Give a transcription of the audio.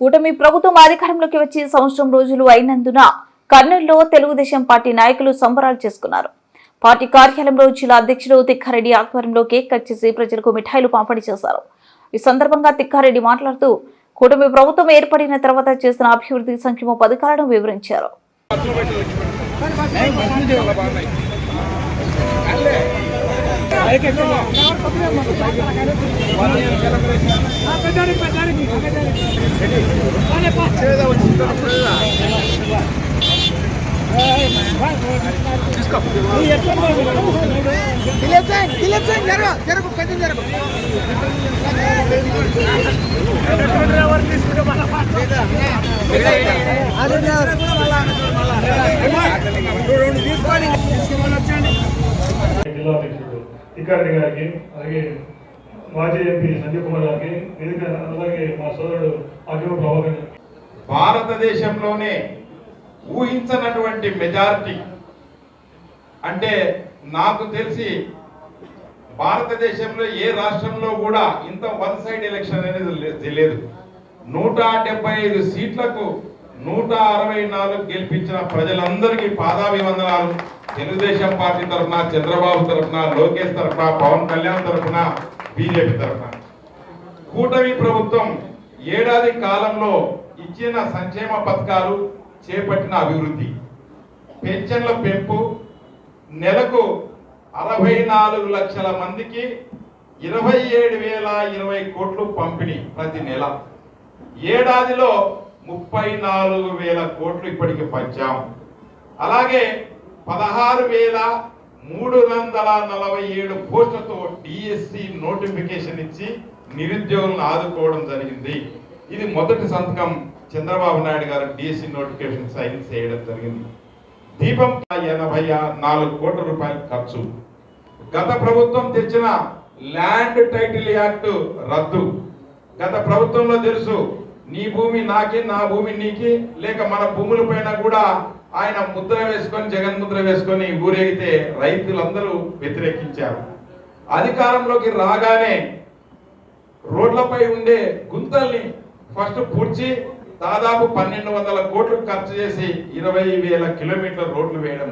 కూటమి ప్రభుత్వం అధికారంలోకి వచ్చి సంవత్సరం రోజులు అయినందున కర్నూలులో తెలుగుదేశం పార్టీ నాయకులు సంబరాలు చేసుకున్నారు. పార్టీ కార్యాలయంలో జిల్లా అధ్యక్షుడు తిక్కారెడ్డి ఆధ్వర్యంలో కేక్ కట్ చేసి ప్రజలకు మిఠాయిలు పంపిణీ చేశారు. ఈ సందర్భంగా తిక్కారెడ్డి మాట్లాడుతూ కూటమి ప్రభుత్వం ఏర్పడిన తర్వాత చేసిన అభివృద్ధి సంక్షేమ పథకాలను వివరించారు. దిలీప్ సింగ్ దిలీప్ సింగ్ జరగ జరగ కొంచెం జిల్లా అధ్యక్షుడు తిక్కారెడ్డి గారికి అలాగే మాజీ ఎంపీ సంజయ్ కుమార్ గారికి అలాగే మా సోదరుడు అఖిల ప్రభాకర్ భారతదేశంలోనే ఊహించనటువంటి మెజారిటీ అంటే నాకు తెలిసి భారతదేశంలో ఏ రాష్ట్రంలో కూడా ఇంత వన్ సైడ్ ఎలక్షన్ అనేది లేదు నూట డెబ్బై ఐదు సీట్లకు నూట అరవై నాలుగు గెలిపించిన ప్రజలందరికీ పాదాభివందనాలు. తెలుగుదేశం పార్టీ తరఫున చంద్రబాబు తరఫున లోకేష్ తరఫున పవన్ కళ్యాణ్ తరఫున బీజేపీ తరఫున. కూటమి ప్రభుత్వం ఏడాది కాలంలో ఇచ్చిన సంక్షేమ పథకాలు చేపట్టిన అభివృద్ధి. పెన్షన్ల పెంపు నెలకు అరవై నాలుగు లక్షల మందికి ఇరవై ఏడు వేల ఇరవై కోట్లు పంపిణీ ప్రతి నెల. ఏడాదిలో ముప్పై నాలుగు వేల కోట్లు ఇప్పటికి పంచాం. అలాగే పదహారు వేల మూడు వందల నలభై ఏడు పోస్టులతో డిఎస్సి నోటిఫికేషన్ ఇచ్చి నిరుద్యోగులను ఆదుకోవడం జరిగింది. ఇది మొదటి సంతకం చంద్రబాబు నాయుడు గారు డిఎస్సి నోటిఫికేషన్ సైన్ చేయడం జరిగింది. దీపం ఎనభై నాలుగు కోట్ల రూపాయల ఖర్చు. గత ప్రభుత్వం తెచ్చిన ల్యాండ్ టైటిల్ యాక్ట్ రద్దు. గత ప్రభుత్వంలో తెలుసు నీ భూమి నాకి నా భూమి నీకి లేక మన భూముల పైన కూడా ఆయన ముద్ర వేసుకొని జగన్ ముద్ర వేసుకొని ఊరేగితే రైతులందరూ వ్యతిరేకించారు. అధికారంలోకి రాగానే రోడ్లపై ఉండే గుంతల్ని ఫస్ట్ కుర్చీ దాదాపు పన్నెండు వందల కోట్లు ఖర్చు చేసి ఇరవై వేల కిలోమీటర్ల రోడ్లు వేయడం